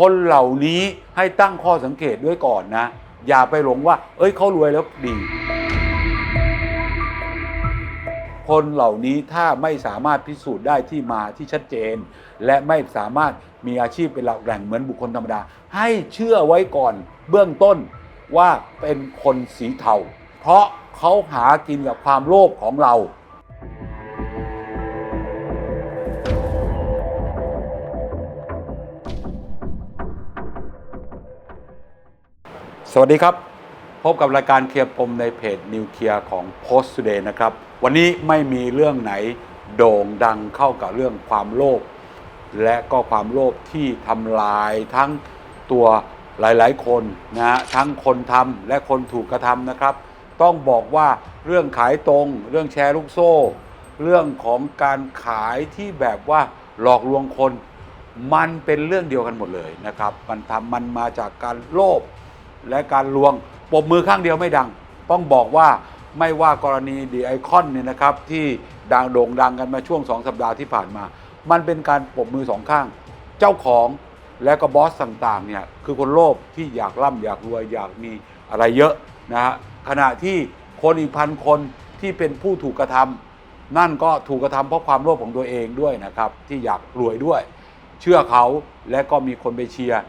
คนเหล่านี้ให้ตั้งข้อสังเกตด้วยก่อนนะ อย่าไปหลงว่า เอ้ยเขารวยแล้วดี คนเหล่านี้ถ้าไม่สามารถพิสูจน์ได้ที่มาที่ชัดเจน และไม่สามารถมีอาชีพเป็นหลักแหล่งเหมือนบุคคลธรรมดา ให้เชื่อไว้ก่อนเบื้องต้นว่าเป็นคนสีเทาเพราะเขาหากินกับความโลภของเรา สวัสดีครับ พบกับรายการเคลียร์ปมในเพจนิวเคลียร์ของ Post Today นะครับ วันนี้ไม่มีเรื่องไหนโด่งดังเข้ากับเรื่องความโลภและก็ความโลภที่ทำลายทั้งตัวหลายๆ คนนะฮะทั้งคนทำและคนถูกกระทำนะครับ ต้องบอกว่าเรื่องขายตรง เรื่องแชร์ลูกโซ่ เรื่องของการขายที่แบบว่าหลอกลวงคน มันเป็นเรื่องเดียวกันหมดเลยนะครับ มันทำมันมาจากการโลภ และการลวงปมมือข้างเดียวไม่ดัง ต้องบอกว่าไม่ว่ากรณีดีไอคอนเนี่ยนะครับ ที่ดังโด่งดังกันมาช่วง 2 สัปดาห์ที่ผ่านมา มันเป็นการปมมือสองข้าง เจ้าของและก็บอสต่างๆเนี่ยคือคนโลภที่อยากร่ำอยากรวยอยากมีอะไรเยอะนะฮะขณะที่คนอีกพันคนที่เป็นผู้ถูกกระทำนั่นก็ถูกกระทำเพราะความโลภของตัวเองด้วยนะครับ ที่อยากรวยด้วย เชื่อเขาและก็มีคนไปเชียร์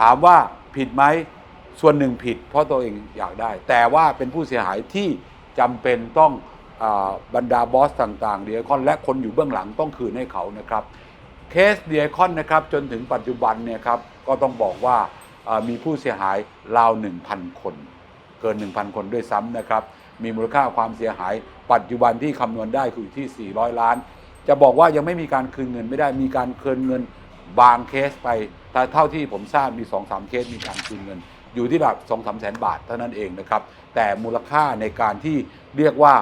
ถามว่าผิดไหม ส่วนหนึ่งผิด เพราะตัวเองอยากได้ แต่ว่าเป็นผู้เสียหายที่จำเป็นต้องอาบรรดาบอสต่างๆเดียคอนและคนอยู่เบื้องหลังต้องคืนให้เขานะครับเคสเดียคอนนะครับจนถึงปัจจุบันเนี่ยครับก็ต้องบอกว่าอ่ามีผู้เสียหายราว 1,000 คน เกิน 1,000 คนด้วยซ้ำนะครับ มีมูลค่าความเสียหาย ปัจจุบันที่คำนวณได้คืออยู่ที่ 400 ล้าน จะบอกว่ายังไม่มีการคืนเงินไม่ได้มีการคืนเงินบางเคสไป แต่เท่าที่ผมทราบมี2-3เคสมีการคืนเงิน อยู่ที่ระดับ2-3แสนบาทเท่านั้นเองนะครับ แต่มูลค่าในการที่เรียกว่า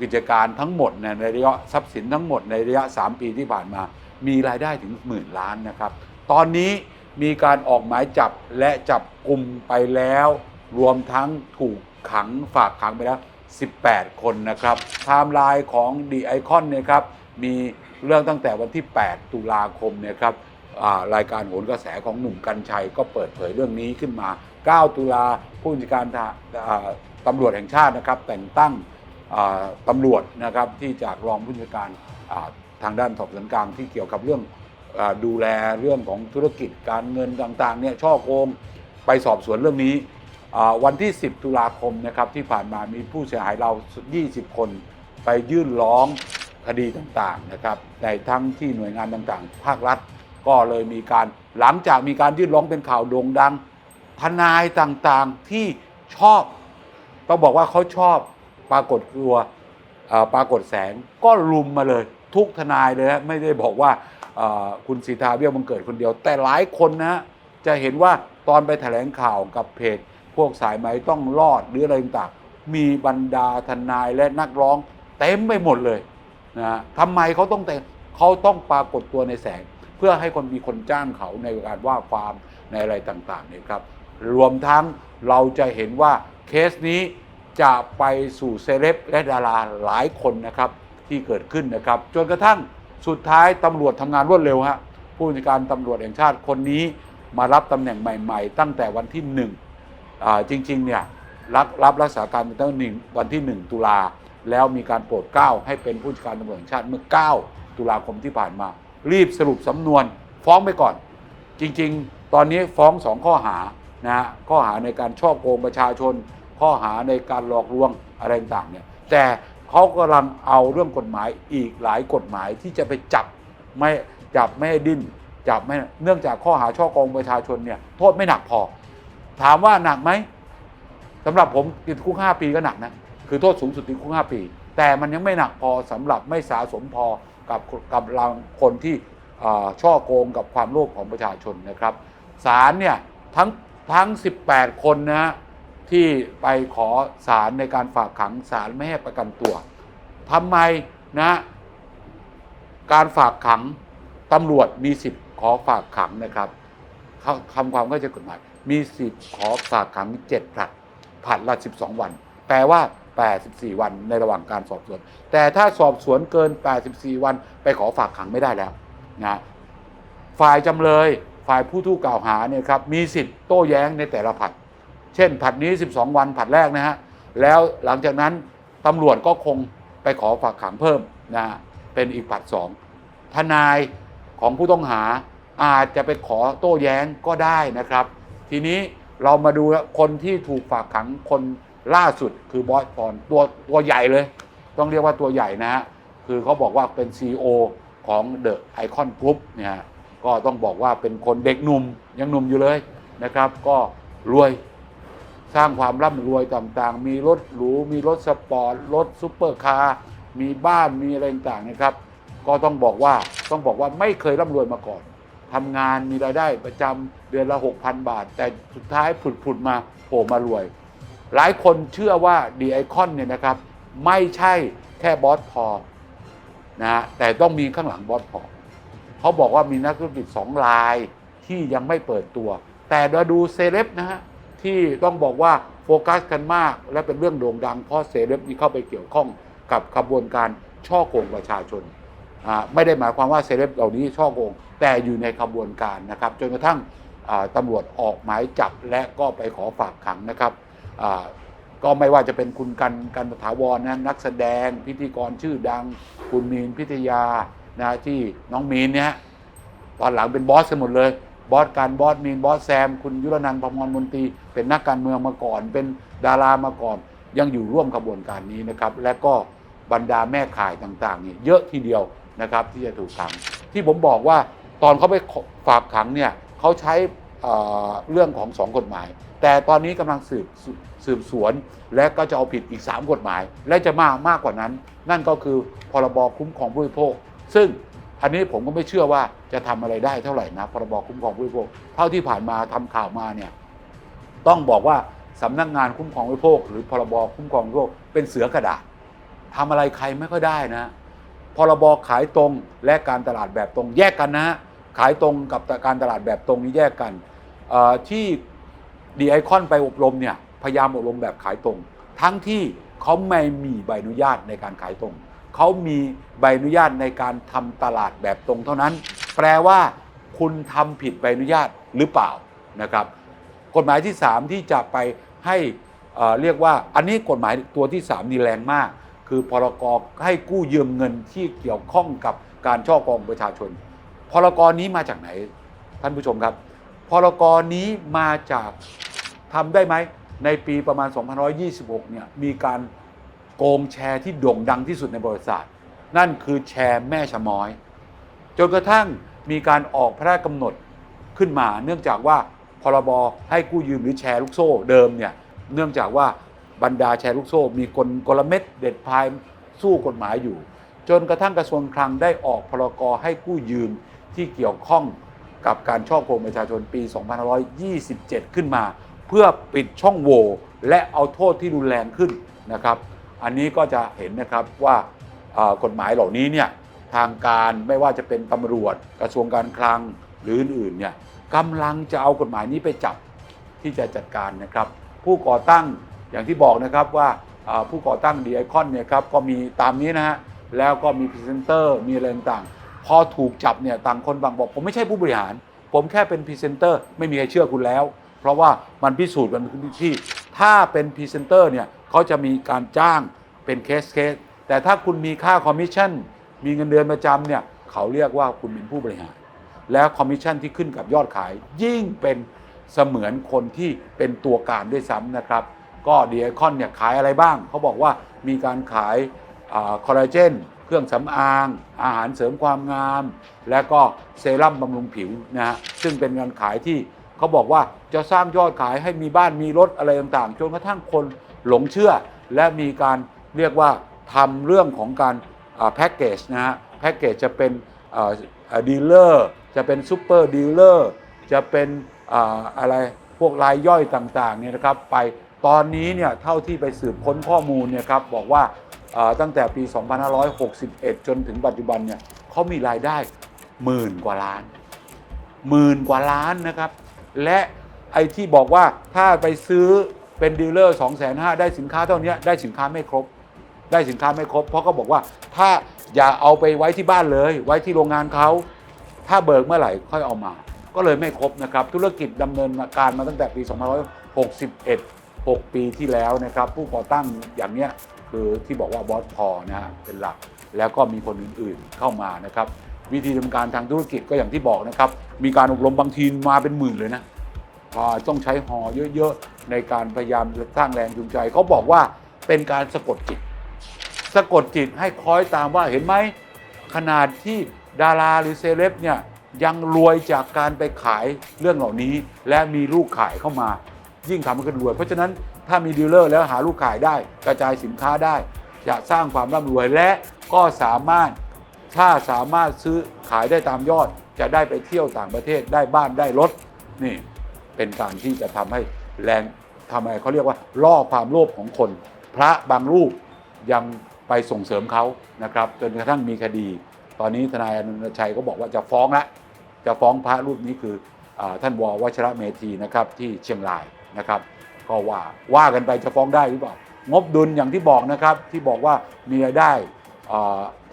กิจการทั้งหมดในระยะทรัพย์สินทั้งหมดในระยะ 3 ปีที่ผ่านมา มีรายได้ถึงหมื่นล้านนะครับ ตอนนี้มีการออกหมายจับและจับกลุ่มไปแล้ว รวมทั้งถูกขังฝากขังไปแล้ว 18 คนนะครับไทม์ไลน์ของดีไอคอนเนี่ยครับมีเรื่องตั้งแต่วันที่ 8 ตุลาคมเนี่ยครับ รายการโหนกระแสของหนุ่มกัญชัยก็เปิดเผยเรื่องนี้ขึ้นมา 9 ตุลาผู้บัญชาการตำรวจแห่งชาตินะครับ แต่งตั้งตำรวจนะครับที่จากรองผู้บัญชาการทางด้านสอบสวนกลางที่เกี่ยวกับเรื่องอดูแลเรื่องของธุรกิจการเงินต่างๆเนี่ยช่อโกงไปสอบสวนเรื่องนี้วันที่ 10 ตุลาคมนะครับที่ผ่านมามีผู้เสียหายเรา 20 คนไปยื่นร้องคดีต่างๆนะครับในทั้งที่หน่วยงานต่างๆ ภาครัฐ ก็เลยมีการหลังจากมีการยื่นร้องเป็นข่าวโด่งดัง ทนายต่างๆที่ชอบต้องบอกว่าเขาชอบปรากฏตัวปรากฏแสงก็รุมมาเลย ทุกทนายเลยฮะไม่ได้บอกว่าคุณสีทาเบี้ยบังเกิดคนเดียว แต่หลายคนนะจะเห็นว่าตอนไปแถลงข่าวกับเพจ พวกสายไหมต้องรอดหรืออะไรต่างๆมีบรรดาทนายและนักร้องเต็มไปหมดเลยนะฮะทำไมเขาต้องแต่เขาต้องปรากฏตัวในแสง เพื่อให้คนมีคนจ้างเขาในการว่าความในอะไรต่างๆเนี่ยครับ รวมทั้งเราจะเห็นว่าเคสนี้จะไปสู่เซเลบและดาราหลายคนนะครับที่เกิดขึ้นนะครับ จนกระทั่งสุดท้ายตำรวจทำงานรวดเร็วฮะผู้บัญชาการตำรวจแห่งชาติคนนี้มารับตำแหน่งใหม่ ๆ ตั้งแต่วันที่หนึ่งอ่าจริงๆเนี่ยรับรับรักษาการตั้งหนึ่งวันที่ 1 ตุลาแล้วมีการโปรดเกล้าให้เป็นผู้จัดการตำรวจแห่งชาติเมื่อ 9 ตุลาคมที่ผ่านมา รีบสรุปสำนวน ฟ้องไปก่อน จริงๆ ตอนนี้ฟ้องสองข้อหานะฮะข้อหาในการช่อโกงประชาชน ข้อหาในการหลอกลวงอะไรต่างๆเนี่ยแต่เขากำลังเอาเรื่องกฎหมายอีกหลายกฎหมายที่จะไปจับไม่จับไม่ให้ดิ้นจับไม่เนื่องจากข้อหาช่อโกงประชาชนเนี่ยโทษไม่หนักพอ ถามว่าหนักไหมสำหรับผมติดคุก5ปีก็หนักนะคือโทษสูงสุดติดคุก5ปี แต่มันยังไม่หนักพอสำหรับไม่สาสมพอ กับกับเราคนที่ช่อโกงกับความโลภของประชาชนนะครับศาลเนี่ยทั้งทั้ง 18 คนนะฮะที่ไปขอศาลในการฝากขังศาลไม่ให้ประกันตัวทำไมนะการฝากขังตำรวจมีสิทธิ์ขอฝากขังนะครับเข้าทำความเข้าใจกฎหมายมีสิทธิ์ขอฝากขังเจ็ดผลัดผลัดละ 12 วันแปลว่า 84 วันในระหว่างการสอบสวน แต่ถ้าสอบสวนเกิน 84 วันไปขอฝากขังไม่ได้แล้วนะฝ่ายจำเลยฝ่ายผู้ถูกกล่าวหาเนี่ยครับมีสิทธิ์โต้แย้งในแต่ละผัด เช่น ผัดนี้ 12 วันผัดแรกนะฮะแล้วหลังจากนั้นตำรวจก็คงไปขอฝากขังเพิ่มนะเป็นอีกผัดสองทนายของผู้ต้องหาอาจจะไปขอโต้แย้งก็ได้นะครับ ทีนี้เรามาดูคนที่ถูกฝากขังคน ล่าสุดคือบอสพรตัวตัวใหญ่เลย ต้องเรียกว่าตัวใหญ่นะฮะคือเขาบอกว่าเป็น CEO ของ The Icon Group เนี่ยฮะก็ต้องบอกว่าเป็นคนเด็กหนุ่มยังหนุ่มอยู่เลยนะครับ ก็รวยสร้างความร่ำรวยต่างๆ มีรถหรู มีรถสปอร์ต รถซุปเปอร์คาร์ มีบ้าน มีอะไรต่างๆนะครับ ก็ต้องบอกว่า ต้องบอกว่าไม่เคยร่ำรวยมาก่อน ทำงานมีรายได้ประจำเดือนละ 6,000 บาท แต่สุดท้ายผุดๆมาโผล่มารวย หลายคนเชื่อว่าดีไอคอนเนี่ยนะครับไม่ใช่แค่บอสพอนะฮะแต่ต้องมีข้างหลังบอสพอเขาบอกว่ามีนักธุรกิจสองรายที่ยังไม่เปิดตัว แต่เราดูเซเลบนะฮะที่ต้องบอกว่าโฟกัสกันมาก และเป็นเรื่องโด่งดังเพราะเซเลบนี้เข้าไปเกี่ยวข้องกับขบวนการช่อโกงประชาชนอ่าไม่ได้หมายความว่าเซเลบเหล่านี้ช่อโกง แต่อยู่ในขบวนการนะครับจนกระทั่งตำรวจออกหมายจับและก็ไปขอฝากขังนะครับ ก็ไม่ว่าจะเป็นคุณกันกันถาวรนะนักแสดงพิธีกรชื่อดัง คุณมีนพิทยานะที่น้องมีนเนี่ยตอนหลังเป็นบอสกันหมดเลย บอสการบอสมีนบอสแซม คุณยุรนันท์พมรมนตรีเป็นนักการเมืองมาก่อน เป็นดารามาก่อน ยังอยู่ร่วมขบวนการนี้นะครับ และก็บรรดาแม่ข่ายต่างๆนี่เยอะทีเดียวนะครับที่จะถูกขัง ที่ผมบอกว่าตอนเขาไปฝากขังเนี่ยเขาใช้เอ่อเรื่องของสองกฎหมาย แต่ตอนนี้กำลังสืบสืบสวน และก็จะเอาผิดอีก 3 กฎหมาย และจะมากมากกว่านั้น นั่นก็คือพรบคุ้มครองผู้บริโภค ซึ่งอันนี้ผมก็ไม่เชื่อว่าจะทำอะไรได้เท่าไหร่นะพรบคุ้มครองผู้บริโภค เท่าที่ผ่านมาทำข่าวมาเนี่ยต้องบอกว่าสำนักงานคุ้มครองผู้บริโภค หรือพรบคุ้มครองผู้บริโภคเป็นเสือกระดาษทำอะไรใครไม่ค่อยได้นะพรบขายตรงและการตลาดแบบตรงแยกกันนะฮะขายตรงกับการตลาดแบบตรงนี้แยกกันที่ ดีไอคอนไปอบรมเนี่ยพยายามอบรมแบบขายตรง ทั้งที่เขาไม่มีใบอนุญาตในการขายตรง เขามีใบอนุญาตในการทำตลาดแบบตรงเท่านั้น แปลว่าคุณทำผิดใบอนุญาตหรือเปล่านะครับกฎหมายที่ 3 ที่จะไปให้เอ่อเรียกว่าอันนี้กฎหมายตัวที่ 3 นี่แรงมาก คือพรกให้กู้ยืมเงินที่เกี่ยวข้องกับการช่อโกงประชาชนพรกนี้มาจากไหน ท่านผู้ชมครับพรกนี้มาจาก ทำได้ไหมในปีประมาณ 2526 เนี่ยมีการโกงแชร์ที่โด่งดังที่สุดในบริษัทนั่นคือแชร์แม่ชะม้อย จนกระทั่งมีการออกพระราชกำหนดขึ้นมา เนื่องจากว่าพรบให้กู้ยืมหรือแชร์ลูกโซ่เดิมเนี่ยเนื่องจากว่าบรรดาแชร์ลูกโซ่ มีกลกลเม็ดเด็ดพายสู้กฎหมายอยู่ จนกระทั่งกระทรวงคลังได้ออกพรกให้กู้ยืมที่เกี่ยวข้องกับการช่อโกงประชาชนปี 2527 ขึ้นมา พื่อปิดช่องโหว่และเอาโทษที่รุนแรงขึ้นนะครับ อันนี้ก็จะเห็นนะครับว่ากฎหมายเหล่านี้เนี่ยทางการไม่ว่าจะเป็นตำรวจกระทรวงการคลังหรืออื่นๆเนี่ยกำลังจะเอากฎหมายนี้ไปจับที่จะจัดการนะครับ ผู้ก่อตั้งอย่างที่บอกนะครับว่าผู้ก่อตั้งดีไอคอนเนี่ยครับก็มีตามนี้นะฮะแล้วก็มีพรีเซนเตอร์มีอะไรต่างๆพอถูกจับเนี่ยต่างคนบางบอก ผมไม่ใช่ผู้บริหาร ผมแค่เป็นพรีเซนเตอร์ไม่มีใครเชื่อคุณแล้ว เพราะว่ามันพิสูจน์มันเป็นที่ ถ้าเป็นพรีเซนเตอร์เนี่ยเขาจะมีการจ้างเป็นเคสเคสแต่ถ้าคุณมีค่าคอมมิชชั่นมีเงินเดือนประจำเนี่ยเขาเรียกว่าคุณเป็นผู้บริหาร แล้วคอมมิชชั่นที่ขึ้นกับยอดขาย ยิ่งเป็นเสมือนคนที่เป็นตัวการด้วยซ้ำนะครับ ก็ดีไอคอนเนี่ยขายอะไรบ้าง เขาบอกว่ามีการขายคอลลาเจนเครื่องสำอาง อาหารเสริมความงาม และก็เซรั่มบำรุงผิวนะฮะซึ่งเป็นงานขายที่ เขาบอกว่าจะสร้างยอดขายให้มีบ้านมีรถอะไรต่างๆ จนกระทั่งคนหลงเชื่อ และมีการเรียกว่าทำเรื่องของการแพ็กเกจนะฮะแพ็กเกจจะเป็นดีลเลอร์จะเป็นซูเปอร์ดีลเลอร์จะเป็นออะไรพวกรายย่อยต่างๆเนี่ยนะครับไปตอนนี้เนี่ยเท่าที่ไปสืบค้นข้อมูลเนี่ยครับบอกว่าตั้งแต่ปี 2561 จนถึงปัจจุบันเนี่ยเขามีรายได้หมื่นกว่าล้านหมื่นกว่าล้านนะครับ และไอ้ที่บอกว่าถ้าไปซื้อเป็นดีลเลอร์2 5 0 0 0ได้สินค้าเท่านี้ได้สินค้าไม่ครบ ได้สินค้าไม่ครบ เพราะเขาบอกว่าถ้าอย่าเอาไปไว้ที่บ้านเลย ไว้ที่โรงงานเขาถ้าเบิกเมื่อไหร่ค่อยเอามา ก็เลยไม่ครบนะครับ ธุรกิจดำเนินการมาตั้งแต่ปี 2561 6 ปีที่แล้วนะครับ ผู้ก่อตั้งอย่างเนี้ยคือที่บอกว่าบอสพอนะฮะเป็นหลัก แล้วก็มีคนอื่นๆเข้ามานะครับ วิธีดำเนินการทางธุรกิจก็อย่างที่บอกนะครับ มีการอบรมบางทีมาเป็นหมื่นเลยนะอ่าต้องใช้หอเยอะๆ ในการพยายามสร้างแรงจูงใจเขาบอกว่าเป็นการสะกดจิต สะกดจิตให้คล้อยตามว่าเห็นไหมขนาดที่ดาราหรือเซเลบเนี่ยยังรวยจากการไปขายเรื่องเหล่านี้ และมีลูกขายเข้ามา ยิ่งทำให้คนรวย เพราะฉะนั้นถ้ามีดีลเลอร์แล้วหาลูกขายได้ กระจายสินค้าได้ จะสร้างความร่ำรวยและก็สามารถ ถ้าสามารถซื้อขายได้ตามยอด จะได้ไปเที่ยวต่างประเทศได้บ้านได้รถนี่เป็นการที่จะทำให้แรงทำไมเขาเรียกว่าล่อความโลภของคน พระบางรูปยังไปส่งเสริมเขานะครับจนกระทั่งมีคดี ตอนนี้ทนายอนันตชัยก็บอกว่าจะฟ้องละจะฟ้องพระรูปนี้คืออท่านววชระเมธีนะครับที่เชียงรายนะครับ ก็ว่าว่ากันไปจะฟ้องได้หรือเปล่างบดุลอย่างที่บอกนะครับที่บอกว่ามีรายได้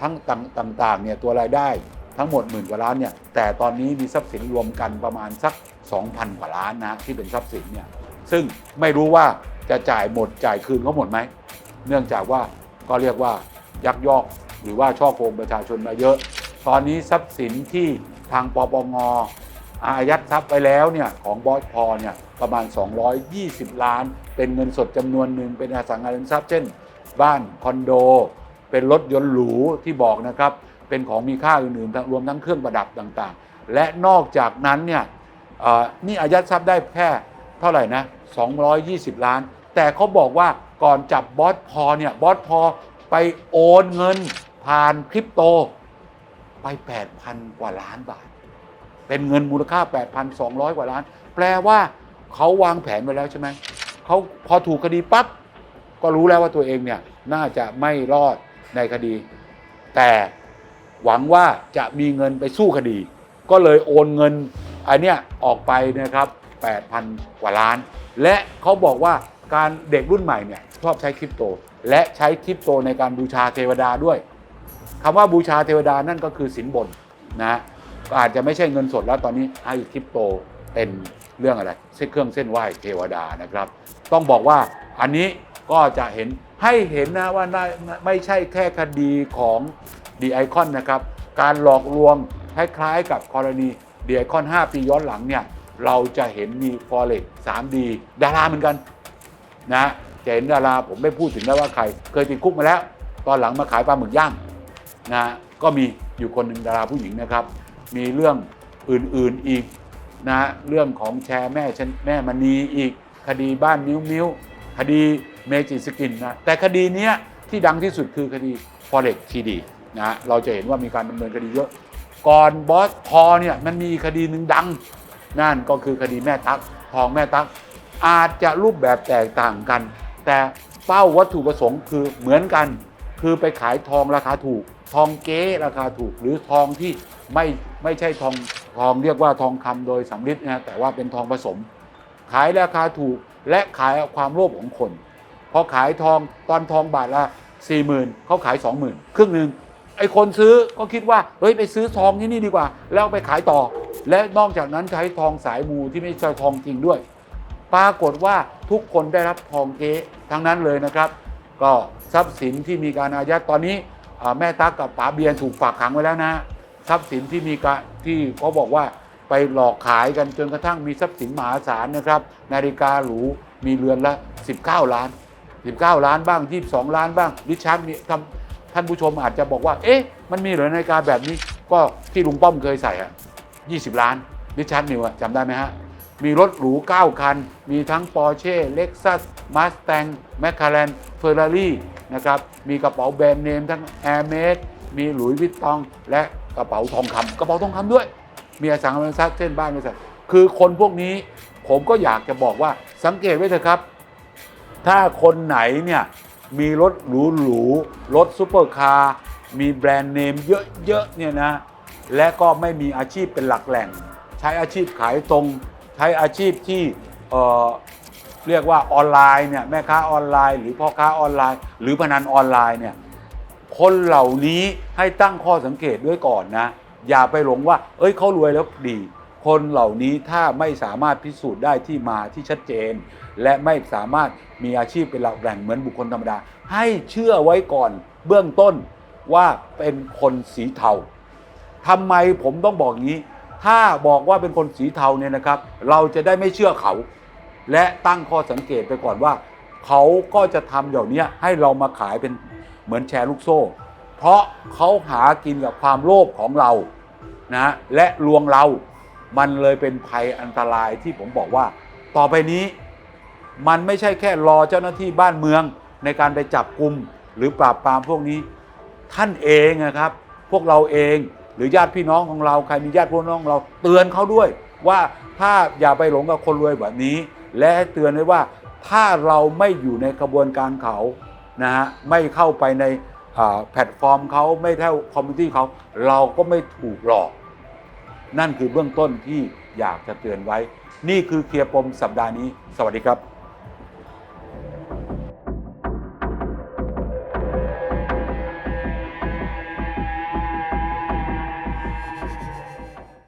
ทั้งต่างๆเนี่ยตัวรายได้ทั้งหมดหมื่นกว่าล้านเนี่ยแต่ตอนนี้มีทรัพย์สินรวมกันประมาณสัก 2,000 กว่าล้านนะที่เป็นทรัพย์สินเนี่ยซึ่งไม่รู้ว่าจะจ่ายหมดจ่ายคืนเขาหมดไหม เนื่องจากว่าก็เรียกว่ายักยอกหรือว่าช่อโกงประชาชนมาเยอะ ตอนนี้ทรัพย์สินที่ทางปปงอายัดทรัพย์ไปแล้วเนี่ยของบอสพอเนี่ยประมาณ 220 ล้าน เป็นเงินสดจำนวนหนึ่งเป็นอสังหาริมทรัพย์เช่น บ้านคอนโด เป็นรถยนต์หรูที่บอกนะครับ เป็นของมีค่าอื่นๆ รวมทั้งเครื่องประดับต่างๆ และนอกจากนั้นเนี่ยนี่อายัดทรัพย์ได้แค่เท่าไหร่นะ 220 ล้าน แต่เขาบอกว่าก่อนจับบอสพอเนี่ยบอสพอไปโอนเงินผ่านคริปโตไป 8,000 กว่าล้านบาท เป็นเงินมูลค่า 8,200 กว่าล้าน แปลว่าเขาวางแผนไว้แล้วใช่ไหมเขาพอถูกคดีปั๊บก็รู้แล้วว่าตัวเองเนี่ยน่าจะไม่รอด ในคดี แต่หวังว่าจะมีเงินไปสู้คดี ก็เลยโอนเงินอันเนี้ยออกไปนะครับ 8,000 กว่าล้าน และเขาบอกว่าการเด็กรุ่นใหม่เนี่ยชอบใช้คริปโต และใช้คริปโตในการบูชาเทวดาด้วยคำว่าบูชาเทวดานั่นก็คือสินบนนะก็อาจจะไม่ใช่เงินสดแล้วตอนนี้ให้คริปโตเป็นเรื่องอะไรเส้นเครื่องเส้นไหว้เทวดานะครับ ต้องบอกว่าอันนี้ ก็จะเห็นให้เห็นนะว่าไม่ใช่แค่คดีของดีไอคอนนะครับ การหลอกลวงคล้ายๆกับกรณีดีไอคอน 5 ปีย้อนหลังเนี่ยเราจะเห็นมี Forex 3D ดาราเหมือนกันนะจะเห็นดาราผมไม่พูดถึงแล้วว่าใคร เคยติดคุกมาแล้ว ตอนหลังมาขายปลาหมึกย่างนะก็มีอยู่คนหนึ่งดาราผู้หญิงนะครับ มีเรื่องอื่นๆอีกนะเรื่องของแชร์แม่ฉันแม่มณีอีก คดีบ้านมิ้วมิ้วคดี เมจิสกินนะแต่คดีนี้ที่ดังที่สุดคือคดี Forex TD นะเราจะเห็นว่ามีการดำเนินคดีเยอะ ก่อนบอสพอเนี่ยมันมีคดีหนึ่งดัง นั่นก็คือคดีแม่ตักทองแม่ตัก อาจจะรูปแบบแตกต่างกัน แต่เป้าวัตถุประสงค์คือเหมือนกัน คือไปขายทองราคาถูก ทองเก๊ราคาถูก หรือทองที่ไม่ไม่ใช่ทองทองเรียกว่าทองคำโดยสำริดนะแต่ว่าเป็นทองผสม ขายราคาถูกและขายเอาความโลภของคน พอขายทองตอนทองบาทละสี่หมื่นเขาขายสองหมื่นครึ่งหนึ่งไอ้คนซื้อก็คิดว่าเฮ้ยไปซื้อทองที่นี่ดีกว่า แล้วไปขายต่อ และนอกจากนั้นใช้ทองสายมูที่ไม่ใช่ทองจริงด้วย ปรากฏว่าทุกคนได้รับทองเก๊ทั้งนั้นเลยนะครับ ก็ทรัพย์สินที่มีการอายัดตอนนี้แม่ตั๊กกับป๋าเบียนถูกฝากขังไว้แล้วนะทรัพย์สินที่มีการที่เขาบอกว่าไปหลอกขายกันจนกระทั่งมีทรัพย์สินมหาศาลนะครับ นาฬิกาหรูมีเรือนละ 19 ล้าน 19 ล้านบ้าง 22 ล้านบ้างดิฉันมีทำท่านผู้ชมอาจจะบอกว่า เอ๊ะ มันมีเหรอนาฬิกาแบบนี้ ก็ที่ลุงป้อมเคยใส่อะ20 ล้านดิฉันนิวอะจำได้ไหมฮะ มีรถหรู 9 คัน มีทั้ง Porsche Lexus Mustang McLaren Ferrari นะครับ มีกระเป๋าแบรนด์เนมทั้ง Hermes มีหลุยส์วิตตอง และกระเป๋าทองคำกระเป๋าทองคำด้วย มีอสังหาริมทรัพย์เช่นบ้านบริษัทคือคนพวกนี้ผมก็อยากจะบอกว่าสังเกตไว้เถอะครับ ถ้าคนไหนเนี่ยมีรถหรูๆ รถซูเปอร์คาร์ มีแบรนด์เนมเยอะๆเนี่ยนะ และก็ไม่มีอาชีพเป็นหลักแหล่ง ใช้อาชีพขายตรง ใช้อาชีพที่เออเรียกว่าออนไลน์เนี่ยแม่ค้าออนไลน์ หรือพ่อค้าออนไลน์ หรือพนันออนไลน์เนี่ยคนเหล่านี้ให้ตั้งข้อสังเกตด้วยก่อนนะ อย่าไปหลงว่า เอ้ยเขารวยแล้วดี คนเหล่านี้ถ้าไม่สามารถพิสูจน์ได้ที่มาที่ชัดเจน และไม่สามารถมีอาชีพเป็นหลักแหล่งเหมือนบุคคลธรรมดา ให้เชื่อไว้ก่อนเบื้องต้นว่าเป็นคนสีเทาทำไมผมต้องบอกงี้ ถ้าบอกว่าเป็นคนสีเทาเนี่ยนะครับ เราจะได้ไม่เชื่อเขา และตั้งข้อสังเกตไปก่อนว่า เขาก็จะทำอย่างนี้ให้เรามาขายเป็นเหมือนแชร์ลูกโซ่ เพราะเขาหากินกับความโลภของเรานะและลวงเรา มันเลยเป็นภัยอันตรายที่ผมบอกว่า ต่อไปนี้ มันไม่ใช่แค่รอเจ้าหน้าที่บ้านเมือง ในการไปจับกลุ่มหรือปราบปรามพวกนี้ ท่านเองนะครับ พวกเราเองหรือญาติพี่น้องของเราใครมีญาติพี่น้องเราเตือนเขาด้วย ว่าถ้าอย่าไปหลงกับคนรวยแบบนี้ และเตือนไว้ว่าถ้าเราไม่อยู่ในกระบวนการเขานะฮะไม่เข้าไปในแพลตฟอร์มเขาไม่เท่าคอมมูนิตี้เขาเราก็ไม่ถูกหลอก นั่นคือเบื้องต้นที่อยากจะเตือนไว้ นี่คือเคลียร์ปมสัปดาห์นี้ สวัสดีครับ